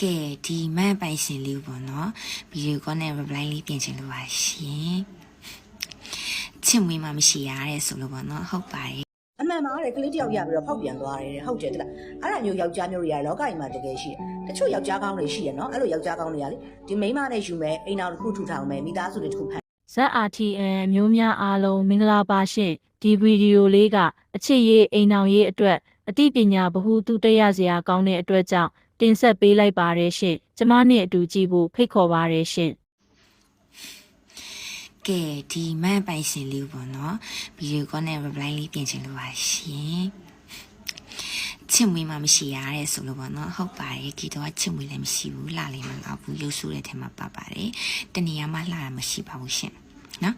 ကဲဒီမန်ပိုင်ရှင်လေးပေါ့နော်ဗီဒီယိုကောနဲ့ reply လေးပြင်ချင်လို့ပါရှင်ချစ်မွေးမှမရှိရတဲ့ဆိုလို့ပေါ့နော်ဟုတ်ပါတယ်အမှန်မှာတဲ့ကလေးတယောက်ရပြီးတော့ဖောက်ပြန်သွားတယ်တဲ့ဟုတ်တယ်တလားအဲ့ဒါမျိုးယောက်ျားမျိုးတွေကလောကကြီးမှာတကယ်ရှိတယ်တချို့ယောက်ျားကောင်းတွေရှိရနော်အဲ့လိုယောက်ျားကောင်းတွေကလေဒီမိန်းမနဲ့ယူမယ်အိမ်တော်တစ်ခုထူထောင်မယ်မိသားစုတွေတစ်ခုဖန် ZRTN မျိုးများအားလုံးမင်္ဂလာပါရှင်ဒီဗီဒီယိုလေးကအချစ်ရေးအိမ်အောင်ရေးအတွက်အသိပညာဗဟုသုတရစရာကောင်းတဲ့အတွက်ကြောင့် တင်ဆက်ပေးလိုက်ပါတယ်ရှင်ကျမနဲ့အတူကြည့်ဖို့ဖိတ်ခေါ်ပါတယ်ရှင်ကဲဒီမန်ပိုင်ရှင်လေးပေါ့နော်ဗီဒီယိုကောနဲ့ reply လေးပြင်ချင်လို့ပါရှင်ချစ်မွေးမှမရှိရတဲ့ဆိုလို့ပေါ့နော်ဟုတ်ပါတယ်ဒီတော့ချစ်မွေးလည်းမရှိဘူးလှလည်းမလောက်ဘူးရုပ်ဆူတဲ့ထဲမှာပါပါတယ်တနေရာမှာလှတာမရှိပါဘူးရှင်နော်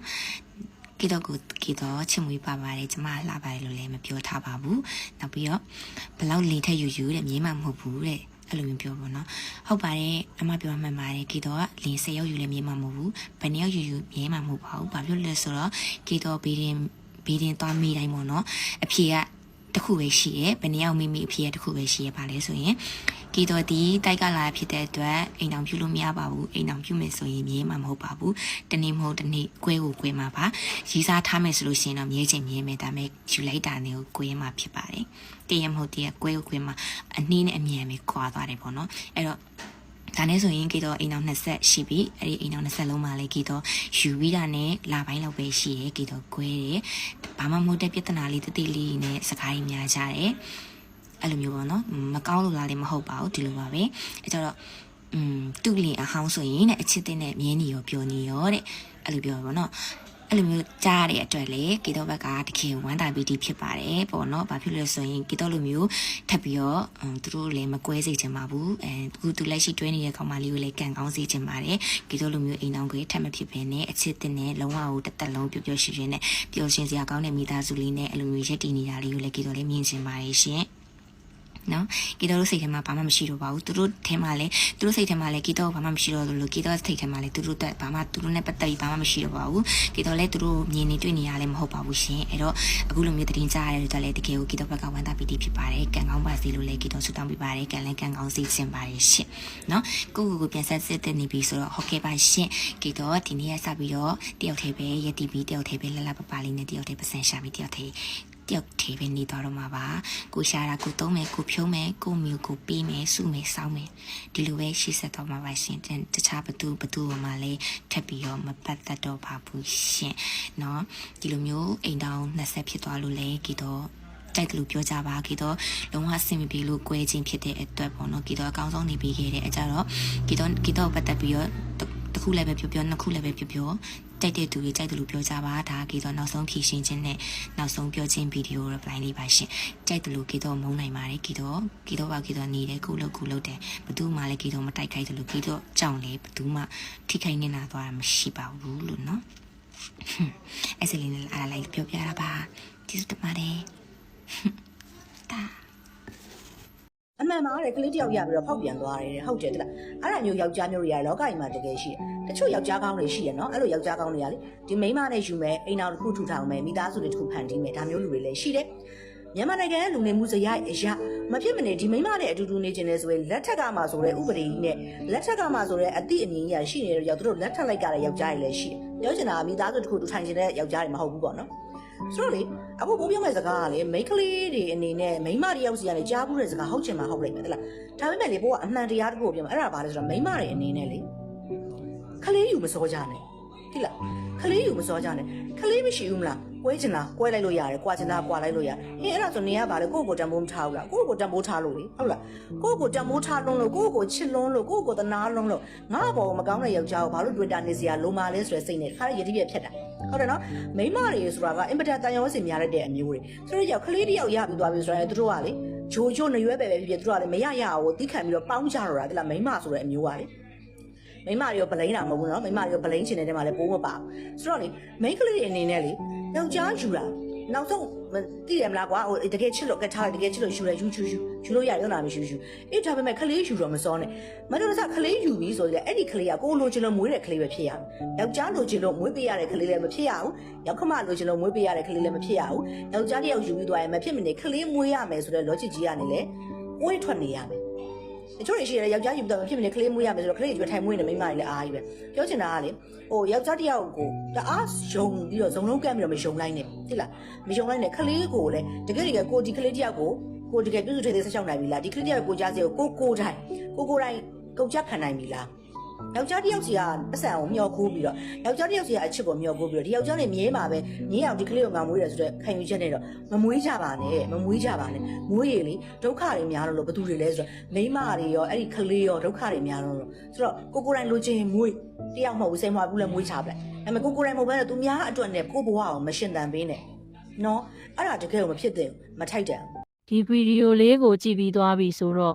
ကိတော့ကိုကိတော့ချစ်မွေးပါပါတယ်ကျမလှပါတယ်လို့လည်းမပြောထားပါဘူးနောက်ပြီးတော့ဘလောက်လိန်ထက်ယူယူတဲ့မြေးမှမဟုတ်ဘူးတဲ့ အဲ့လိုမျိုးပြောပါတော့ဟုတ်ပါတယ်အမပြောမှန်ပါတယ်ကိတော့လင်း၁၀ရောက်ယူလည်းမြေးမှမဟုတ်ဘူးဘယ်နှစ်ယောက်ယူယူမြေးမှမဟုတ်ပါဘူးဘာဖြစ်လို့လဲဆိုတော့ကိတော့ဘေးရင်ဘေးရင်သွားမိတိုင်းပေါ့နော်အဖြေကတစ်ခုပဲရှိရဲဘယ်နှစ်ယောက်မိမိအဖြေကတစ်ခုပဲရှိရဲပါလဲဆိုရင် ကီတော်ဒီတိုက်ကလာဖြစ်တဲ့အတွက်အိမ်အောင်ပြုလို့မရပါဘူးအိမ်အောင်ပြုမယ်ဆိုရင်မြေးမှာမဟုတ်ပါဘူးတနေ့မဟုတ်တနေ့ကွဲကိုကွဲမှာပါရီးစားထားမယ်ဆိုလို့ရှိရင်တော့မြေးချင်မြေးမယ်ဒါပေမဲ့ယူလိုက်တာနဲ့ကိုကွဲမှာဖြစ်ပါတယ်တရမဟုတ်တရကွဲကိုကွဲမှာအနည်းနဲ့အမြန်ပဲကွာသွားတယ်ပေါ့နော်အဲ့တော့ဒါနဲ့ဆိုရင်ကေတော့အိမ်အောင်20ရှိပြီအဲ့ဒီအိမ်အောင်20လုံးမှလည်းကေတော့ယူပြီးတာနဲ့လာပိုင်းလောက်ပဲရှိတယ်ကေတော့ကွဲတယ်ဘာမှမဟုတ်တဲ့ပြဿနာလေးတတိလေးနဲ့စကားကြီးများကြတယ် အဲ့လိုမျိုးပေါ့နော်မကောင်းလို့လားလည်းမဟုတ်ပါဘူးဒီလိုပါပဲအဲ့ကြတော့อืมသူ့လင်အဟောင်းဆိုရင်တဲ့အချစ်တဲ့နဲ့မြင်းနေရောပြောနေရောတဲ့အဲ့လိုပြောပါတော့နော်အဲ့လိုမျိုးကြားရတဲ့အတွက်လေကေတော့ဘက်ကတကယ်ဝမ်းတာပီတီဖြစ်ပါတယ်ပေါ့နော်ဘာဖြစ်လို့လဲဆိုရင်ကေတော့လိုမျိုးထပ်ပြီးတော့အမ်သူတို့လည်းမကွဲစေချင်ပါဘူးအဲသူသူလက်ရှိတွဲနေတဲ့ကောင်မလေးကိုလည်းကန်ကောင်းစေချင်ပါတယ်ကေတော့လိုမျိုးအိမ်အောင်ကြီးထပ်မဖြစ်ဘဲနဲ့အချစ်တဲ့နဲ့လုံးဝကိုတစ်သက်လုံးပျော်ပျော်ရွှင်ရွှင်နဲ့ပျော်ရွှင်စရာကောင်းတဲ့မိသားစုလေးနဲ့အဲ့လိုမျိုးရက်တည်နေတာလေးကိုလည်းကေတော့လည်းမြင်ချင်ပါတယ်ရှင် နော်ကီတိုတို့စိတ်ထဲမှာဘာမှမရှိတော့ပါဘူးသူတို့ထဲမှာလည်းသူတို့စိတ်ထဲမှာလည်းကီတိုဘာမှမရှိတော့လို့ကီတိုစိတ်ထဲမှာလည်းသူတို့တက်ဘာမှသူတို့နဲ့ပတ်သက်ပြီးဘာမှမရှိတော့ပါဘူးကီတိုလည်းသူတို့မြင်နေတွေ့နေရလည်းမဟုတ်ပါဘူးရှင်အဲ့တော့အခုလိုမျိုးတင်ကြားရတဲ့အတွက်လည်းတကယ်ကိုကီတိုဘက်ကဝမ်းသာပီတိဖြစ်ပါတယ်ကံကောင်းပါစေလို့လည်းကီတိုဆုတောင်းပေးပါတယ်ကံလည်းကံကောင်းစေချင်ပါတယ်ရှင်နော်ကိုကိုကိုပြန်ဆက်စစ်တဲ့နေပြီဆိုတော့ဟုတ်ကဲ့ပါရှင်ကီတိုဒီနေ့ရစပြီးတော့တယောက်တည်းပဲရတီပြီးတယောက်တည်းပဲလလပပလေးနဲ့တယောက်တည်းပတ်စံရှာပြီးတယောက်တည်း တယောက်တည်းပဲနေတော့တော့မှာပါကိုရှာတာကိုသုံးမယ်ကိုဖြုံးမယ်ကိုမျိုးကိုပေးမယ်စုမယ်စောင်းမယ်ဒီလိုပဲရှိဆက်တော့မှာပါရှင်တတခြားဘသူဘသူမှလည်းထပ်ပြီးတော့မပတ်သက်တော့ပါဘူးရှင်เนาะဒီလိုမျိုးအိမ်တောင်20ဖြစ်သွားလို့လဲကီတော့ကြိုက်တယ်လို့ပြောကြပါကီတော့လုံးဝအဆင်မပြေလို့꿰ချင်းဖြစ်တဲ့အတွက်ပေါ့နော်ကီတော့အကောင်းဆုံးနေပြီးခဲ့တဲ့အကြတော့ကီတော့ကီတော့ပတ်သက်ပြီးတော့တစ်ခုလည်းပဲပြောပြောနှစ်ခုလည်းပဲပြောပြော ကြိုက်တဲ့သူတွေကြိုက်တယ်လို့ပြောကြပါဒါကီတော့နောက်ဆုံးဖြည့်ရှင်းခြင်းနဲ့နောက်ဆုံးပြောခြင်းဗီဒီယို reply လေးပါရှင်ကြိုက်တယ်လို့ကီတော့မုန်းနိုင်ပါတယ်ကီတော့ကီတော့ပါကီတော့နေတယ်ခုလို့ခုလို့တယ်ဘသူမှလည်းကီတော့မတိုက်ခိုက်တယ်လို့ကီတော့ကြောင်လေဘသူမှထိခိုက်နေတာသွားတာမရှိပါဘူးလို့နော်အဲ့စလေးနဲ့အားလိုက်ပြောပြတာပါကျေးဇူးတင်ပါတယ်တာအ မှန်မှာတဲ့ကလေးတယောက်ရပြီးတော့ဖောက်ပြန်သွားတယ်တဲ့ဟုတ်တယ်တလားအဲ့ဒါမျိုးယောက်ျားမျိုးတွေကလောကကြီးမှာတကယ်ရှိတယ်တချို့ယောက်ျားကောင်းတွေရှိရနော်အဲ့လိုယောက်ျားကောင်းတွေကလေဒီမိန်းမနဲ့ယူမယ်အိမ်တော်တစ်ခုထူထောင်မယ်မိသားစုတွေတစ်ခုဖန်တီးမယ်ဒါမျိုးလူတွေလည်းရှိတယ်မြန်မာနိုင်ငံရဲ့လူနေမှုစရိုက်အရာမဖြစ်မနေဒီမိန်းမနဲ့အတူတူနေခြင်းလဲဆိုရင်လက်ထက်ကမှဆိုတဲ့ဥပဒေကြီးနဲ့လက်ထက်ကမှဆိုတဲ့အသည့်အမြင်ကြီးရှိနေတဲ့ကြောင့်သူတို့လက်ထက်လိုက်ကြတဲ့ယောက်ျားတွေလည်းရှိတယ်ပြောချင်တာကမိသားစုတစ်ခုထူထောင်ခြင်းတဲ့ယောက်ျားတွေမဟုတ်ဘူးပေါ့နော် ဆိုတော့လေအခုကိုပြောမဲ့စကားကလေမိန်းကလေးတွေအနေနဲ့မိန်းမတယောက်စီကနေကြားဘူးတဲ့စကားဟုတ်ချင်မှဟုတ်လိမ့်မယ်တလားဒါပေမဲ့လေဘိုးကအမှန်တရားတစ်ခုကိုပြောမှာအဲ့ဒါဘာလဲဆိုတော့မိန်းမတွေအနေနဲ့လေကလေးယူမစောကြနဲ့တိလားကလေးယူမစောကြနဲ့ကလေးမရှိဘူးမလား ကွဲချင်လားကွဲလိုက်လို့ရတယ်ကွာချင်လားကွာလိုက်လို့ရဟင်းအဲ့ဒါဆိုနေရပါလေကိုယ့်ကိုယ်တံမိုးမထားဘူးလားကိုယ့်ကိုယ်တံမိုးထားလို့လေဟုတ်လားကိုယ့်ကိုယ်တံမိုးထားလုံးလို့ကိုယ့်ကိုယ်ချစ်လုံးလို့ကိုယ့်ကိုယ်တနာလုံးလို့ငါ့ဘောမကောင်းတဲ့ယောက်ျားကိုဘာလို့တွေ့တာနေစရာလုံးမလဲဆိုတဲ့စိတ်နဲ့ခါရရတိပြက်ဖြတ်တာဟုတ်တယ်နော်မိန်းမတွေဆိုတာကအင်ပတန်တန်ရောစင်များတဲ့အမျိုးတွေသူတို့ကြောင့်ကလေးတယောက်ရပြီးသွားပြီဆိုတော့သူတို့ကလေဂျိုဂျိုနရွယ်ပဲပဲဖြစ်ဖြစ်သူတို့ကလေမရရအောင်တီးခံပြီးတော့ပေါင်းကြတော့တာဒီလားမိန်းမဆိုတဲ့အမျိုးကလေမိန်းမတွေရောဗလိန်တာမဟုတ်ဘူးနော်မိန်းမတွေရောဗလိန်ချင်တဲ့တဲမှာလည်းပိုးမပါဘူးဆိုတော့လေမိန်းကလေးတွေအနေနဲ့လေ ယောက်ျားယူတာနောက်ဆုံးသိတယ်မလားကွာဟိုတကယ်ချစ်လို့ကထားတယ်တကယ်ချစ်လို့ယူတယ်ယူယူယူယူလို့ရရုံနာမရှိယူအေးဒါပေမဲ့ကလေးယူတော့မစောနဲ့မတော်တဆကလေးယူပြီးဆိုရင်အဲ့ဒီကလေးကကိုလိုချင်လို့မွေးတဲ့ကလေးပဲဖြစ်ရမယ်ယောက်ျားလိုချင်လို့မွေးပေးရတဲ့ကလေးလည်းမဖြစ်ရဘူးယောက်ခမလိုချင်လို့မွေးပေးရတဲ့ကလေးလည်းမဖြစ်ရဘူးယောက်ျားတယောက်ယူပြီးသွားရင်မဖြစ်မနေကလေးမွေးရမယ်ဆိုတဲ့ logic ကြီးကနေလေဝေးထွက်နေရမယ် တချို့တွေရှိတယ်ယောက်ျားယူပြီးတော့မဖြစ်မနေကလေးမွေးရမယ်ဆိုတော့ကလေးတွေထိုင်မွေးနေမိန်းမတွေလည်းအားကြီးပဲပြောချင်တာကလေဟိုယောက်ျားတစ်ယောက်ကိုတအားယုံပြီးတော့ဇုံလုံးကမ်းပြီးတော့မယုံလိုက်နဲ့သိလားမယုံလိုက်နဲ့ကလေးကိုလည်းတကယ်တကယ်ကိုဒီကလေးတစ်ယောက်ကိုကိုတကယ်ပြုစုထည့်သေးဆက်ချောင်းနိုင်ပြီလားဒီကလေးတစ်ယောက်ကိုကြားစီကိုကိုကိုတိုင်းကိုကိုတိုင်းကုန်ကြခံနိုင်ပြီလား ယောက်ျားတစ်ယောက်စီကပတ်စံကိုမျောခိုးပြီးတော့ယောက်ျားတစ်ယောက်စီကအချစ်ကိုမျောခိုးပြီးတော့ဒီယောက်ျားနဲ့မြဲမှာပဲမြင်းအောင်ဒီကလေးကိုငါမွေးတယ်ဆိုတော့ခံယူချက်နဲ့တော့မမွေးကြပါနဲ့မမွေးကြပါနဲ့မွေးရလေဒုက္ခတွေများလို့လို့ဘသူတွေလဲဆိုတော့မိန်းမတွေရောအဲ့ဒီကလေးရောဒုက္ခတွေများလို့လို့ဆိုတော့ကိုကိုတိုင်းလိုချင်မွေးတယောက်မဟုတ်ဘူးစိတ်မွားဘူးလဲမွေးချပလိုက်ဒါပေမဲ့ကိုကိုတိုင်းမဟုတ်ဘဲနဲ့သူများအတွက်နဲ့ကိုဘဝအောင်မရှင်တန်ပေးနဲ့နော်အဲ့ဒါတကယ်ကိုမဖြစ်သင့်ဘူးမထိုက်တန်ဘူးဒီဗီဒီယိုလေးကိုကြည့်ပြီးသွားပြီဆိုတော့